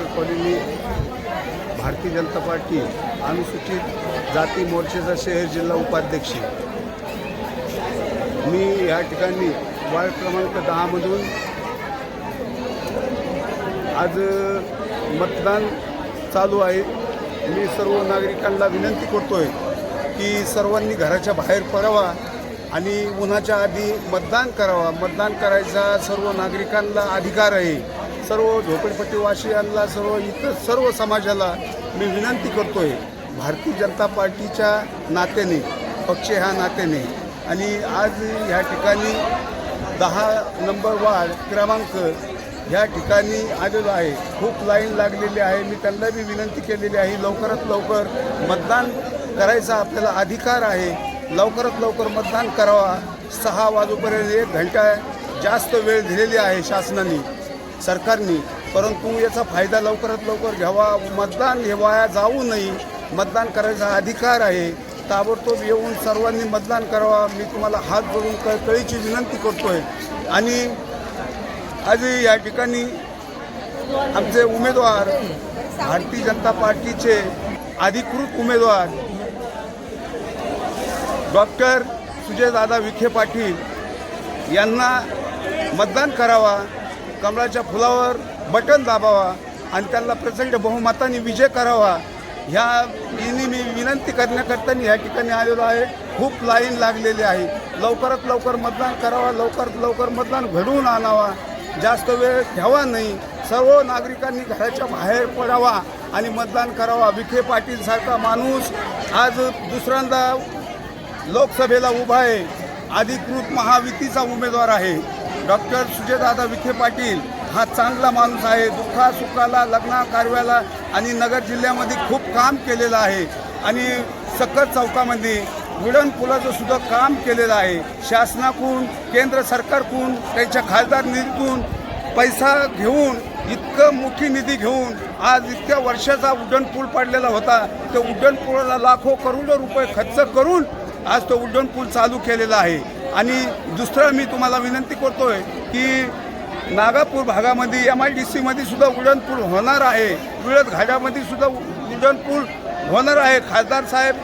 Ambedkar colony Bharatiya Janata party अनुसूचित जाती मोर्चाचा शहर जिल्हा उपाध्यक्ष. मी या ठिकाणी वार्ड क्रमांक दहामधून आज मतदान चालू आहे. मी सर्व नागरिकांना विनंती करतोय की सर्वांनी घराच्या बाहेर पडावा आणि उन्हाच्या आधी मतदान करावा. मतदान करायचा सर्व नागरिकांना अधिकार आहे. सर्व झोपडपट्टीवासियांना सर्व इतर सर्व समाजाला मी विनंती करतोय भारतीय जनता पार्टीच्या नात्याने पक्ष ह्या नात्याने. आणि आज ह्या ठिकाणी दहा नंबर वार्ड क्रमांक ह्या ठिकाणी आलेलो आहे. खूप लाईन लागलेली आहे. मी त्यांना बी विनंती केलेली आहे लवकरात लवकर मतदान करायचा आपल्याला अधिकार आहे. लवकरात लवकर मतदान करावा. सहा वाजूपर्यंत एक घंटा जास्त वेळ दिलेली आहे शासनाने. सरकारने परंतु याचा फायदा लवकरात लवकर घ्यावा. मतदान हे वाया जाऊ नये. मतदान करायचा अधिकार आहे. ताबडतोब येऊन सर्वांनी मतदान करावा. मी तुम्हाला हात जोडून कळकळीची विनंती करतोय. आणि आज या ठिकाणी आमचे उमेदवार भारतीय जनता पार्टीचे अधिकृत उमेदवार डॉक्टर सुजयदादा विखे पाटील यांना मतदान करावा. कमळाच्या फुलावर बटन दाबावा आणि त्यांना प्रचंड बहुमताने विजय करावा. ह्या यांनी मी विनंती करण्याकरता या ठिकाणी आलेलो आहे. खूप लाईन लागलेली आहे. लवकरात लवकर मतदान करावा लवकरात लवकर मतदान घडवून आणावा. जास्त वेळ घ्यावा नाही. सर्व नागरिकांनी घराच्या बाहेर पडावा आणि मतदान करावा. विखे पाटील सारखा माणूस आज दुसऱ्यांदा लोकसभेला उभा आहे. अधिकृत महायुतीचा उमेदवार आहे. डॉक्टर सुजयदादा विखे पाटील हा चांगला माणूस आहे. दुःखा सुखाला लग्ना कार्याला आणि नगर जिल्ह्यामध्ये खूप काम केलेलं आहे. आणि सकल चौकामध्ये वुडन पुलाचं सुद्धा काम केलेलं आहे. शासनाकडून केंद्र सरकारकडून त्यांच्या खासदार निधीतून पैसा घेऊन इतकं मोठी निधी घेऊन आज इतक्या वर्षाचा उड्डाण पडलेला पाडलेला होता. त्या उड्डाणपुलाला लाखो करोडो रुपये खर्च करून आज तो उड्डाणपूल चालू केलेला आहे. आणि दुसरं मी तुम्हाला विनंती करतोय की नागापूर भागामध्ये एम आय डी सीमध्ये सुद्धा उड्डाण पूल होणार आहे. विळद घाटामध्ये सुद्धा उड्डाण पूल होणार आहे. खासदार साहेब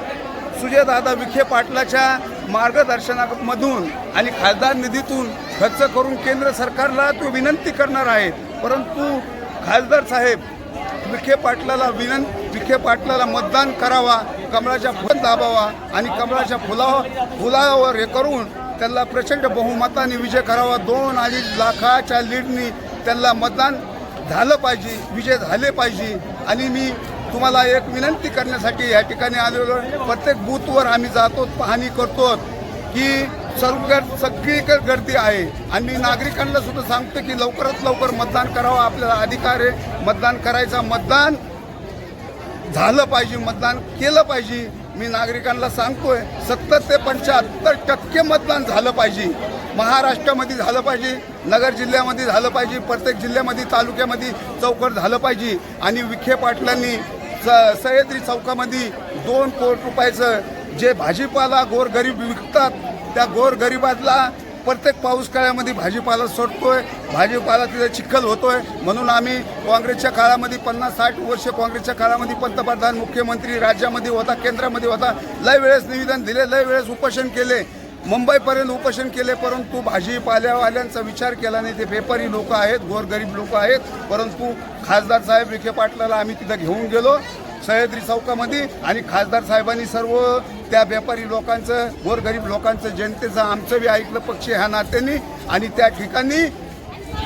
सुजयदादा विखे पाटलाच्या मार्गदर्शनामधून आणि खासदार निधीतून खर्च करून केंद्र सरकारला तो विनंती करणार आहे परंतु खासदार साहेब विखे पाटलाला विनं विखे पाटलाला मतदान करावा कमळाच्या फुल दाबावा आणि कमळाच्या फुला फुलावर हे करून त्यांना प्रचंड बहुमताने विजय करावा. दोन अडीच लाखाच्या लीडनी त्यांना मतदान झालं पाहिजे विजय झाले पाहिजे. आणि मी तुम्हाला एक विनंती करण्यासाठी या ठिकाणी आलेलो प्रत्येक बूथवर आम्ही जातो पाहणी करतो की सर्व सगळीकडे गर्दी आहे. आणि मी नागरिकांना सुद्धा सांगतो की लवकरात लवकर मतदान करावं. आपल्याला अधिकार आहे. मतदान करायचा. मतदान झालं पाहिजे. मतदान केलं पाहिजे. मी नागरिकांना सांगतोय सत्तर ते पंच्याहत्तर टक्के मतदान झालं पाहिजे. महाराष्ट्रामध्ये झालं पाहिजे नगर जिल्ह्यामध्ये झालं पाहिजे प्रत्येक जिल्ह्यामध्ये तालुक्यामध्ये चौकट झालं पाहिजे. आणि विखे पाटलांनी स सह्याद्री चौकामध्ये दोन कोटी रुपयाचं जे भाजीपाला गोरगरीब विकतात त्या गोरगरिबाला प्रत्येक पाऊस काळामध्ये भाजीपाला सोडतोय भाजीपाला तिथे चिखल होतोय. म्हणून आम्ही काँग्रेसच्या काळामध्ये पन्नास साठ वर्ष काँग्रेसच्या काळामध्ये पंतप्रधान मुख्यमंत्री राज्यामध्ये होता केंद्रामध्ये होता. लय वेळेस निवेदन दिले लय वेळेस उपोषण केले. मुंबईपर्यंत उपोषण केले परंतु भाजीपाल्यावाल्यांचा विचार केला नाही. ते व्यापारी लोक आहेत गोरगरीब लोक आहेत. परंतु खासदार साहेब विखे पाटलाला आम्ही तिथं घेऊन गेलो. सह्याद्री चौकामध्ये आणि खासदार साहेबांनी सर्व त्या व्यापारी लोकांचं गोरगरीब लोकांचं जनतेचं आमचं बी ऐकलं पक्ष ह्या नात्याने आणि त्या ठिकाणी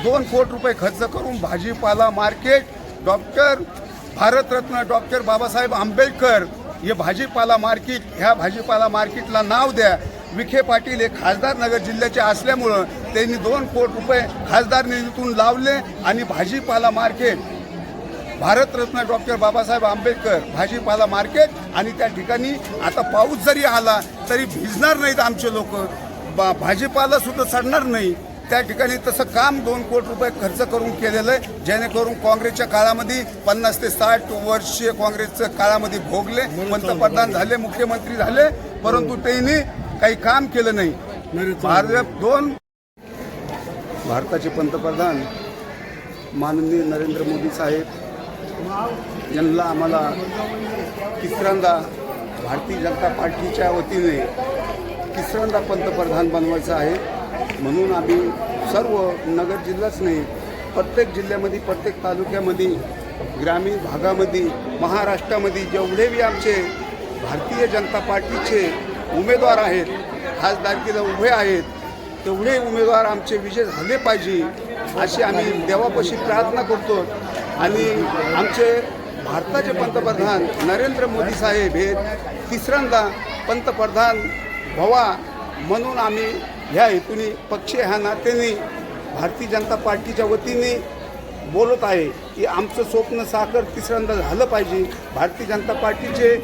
दोन कोटी रुपये खर्च करून भाजीपाला market doctor Bharat Ratna doctor Babasaheb Ambedkar हे भाजीपाला मार्केट ह्या भाजीपाला मार्केटला नाव द्या. विखे पाटील हे खासदार नगर जिल्ह्याचे असल्यामुळं त्यांनी दोन कोटी रुपये खासदार निधीतून लावले आणि भाजीपाला मार्केट भारतरत्न डॉक्टर बाबासाहेब आंबेडकर भाजीपाला मार्केट आणि त्या ठिकाणी आता पाऊस जरी आला तरी भिजणार नाहीत आमचे लोक. बा भाजीपाला सुद्धा चढणार नाही. त्या ठिकाणी तसं काम दोन कोटी रुपये खर्च करून केलेलं आहे. जेणेकरून काँग्रेसच्या काळामध्ये पन्नास ते साठ वर्षीय काँग्रेसच्या काळामध्ये भोगले. पंतप्रधान झाले मुख्यमंत्री झाले परंतु त्यांनी काही काम केलं नाही. भारत दोन भारताचे पंतप्रधान माननीय नरेंद्र मोदी साहेब यांना आम्हाला तिसऱ्यांदा भारतीय जनता पार्टीच्या वतीने तिसऱ्यांदा पंतप्रधान बनवायचं आहे. म्हणून आम्ही सर्व नगर जिल्हाच नाही प्रत्येक जिल्ह्यामध्ये प्रत्येक तालुक्यामध्ये ग्रामीण भागामध्ये महाराष्ट्रामध्ये जेवढेही आमचे भारतीय जनता पार्टीचे उमेदवार आहेत खासदारकीला उभे आहेत तेवढे उमेदवार आमचे विजय झाले पाहिजे अशी आम्ही देवापाशी प्रार्थना करतो. आणि आमचे भारताचे पंतप्रधान नरेंद्र मोदी साहेब हे तिसऱ्यांदा पंतप्रधान व्हावा म्हणून आम्ही ह्या हेतूने पक्ष ह्या नात्याने भारतीय जनता पार्टीच्या वतीने बोलत आहे की आमचं स्वप्न साखर तिसऱ्यांदा झालं पाहिजे. भारतीय जनता पार्टीचे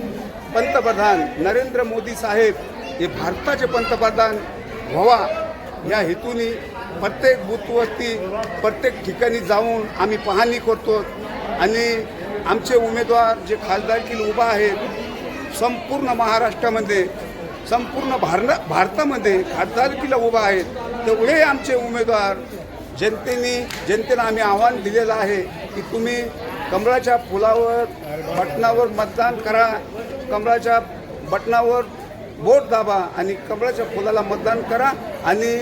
पंतप्रधान नरेंद्र मोदी साहेब हे भारताचे पंतप्रधान व्हावा या हेतूने प्रत्येक बूथवरती प्रत्येक ठिकाणी जाऊन आम्ही पाहणी करतो. आणि आमचे उमेदवार जे खासदारकील उभा आहेत संपूर्ण महाराष्ट्रामध्ये संपूर्ण भार भारतामध्ये खासदारकीला उभा आहेत तेवढे आमचे उमेदवार जनतेने जनतेला आम्ही आव्हान दिलेलं आहे की तुम्ही कमळाच्या फुलावर बटनावर मतदान करा. कमळाच्या बटनावर बोट दाबा आणि कमळाच्या फुलाला मतदान करा. आणि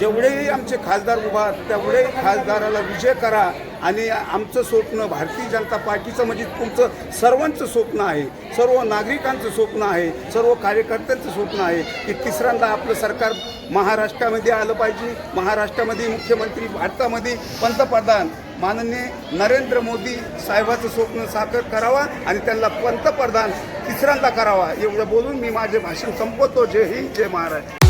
जेवढेही आमचे खासदार उभा तेवढेही खासदाराला विजय करा आणि आमचं स्वप्न भारतीय जनता पार्टीचं म्हणजे तुमचं सर्वांचं स्वप्न आहे सर्व नागरिकांचं स्वप्न आहे सर्व कार्यकर्त्यांचं स्वप्न आहे की तिसऱ्यांदा आपलं सरकार महाराष्ट्रामध्ये आलं पाहिजे. महाराष्ट्रामध्ये मुख्यमंत्री भारतामध्ये पंतप्रधान माननीय नरेंद्र मोदी साहेबाचं स्वप्न साकार करावा आणि त्यांना पंतप्रधान तिसऱ्यांदा करावा एवढं बोलून मी माझे भाषण संपवतो. जय हिंद जय महाराष्ट्र.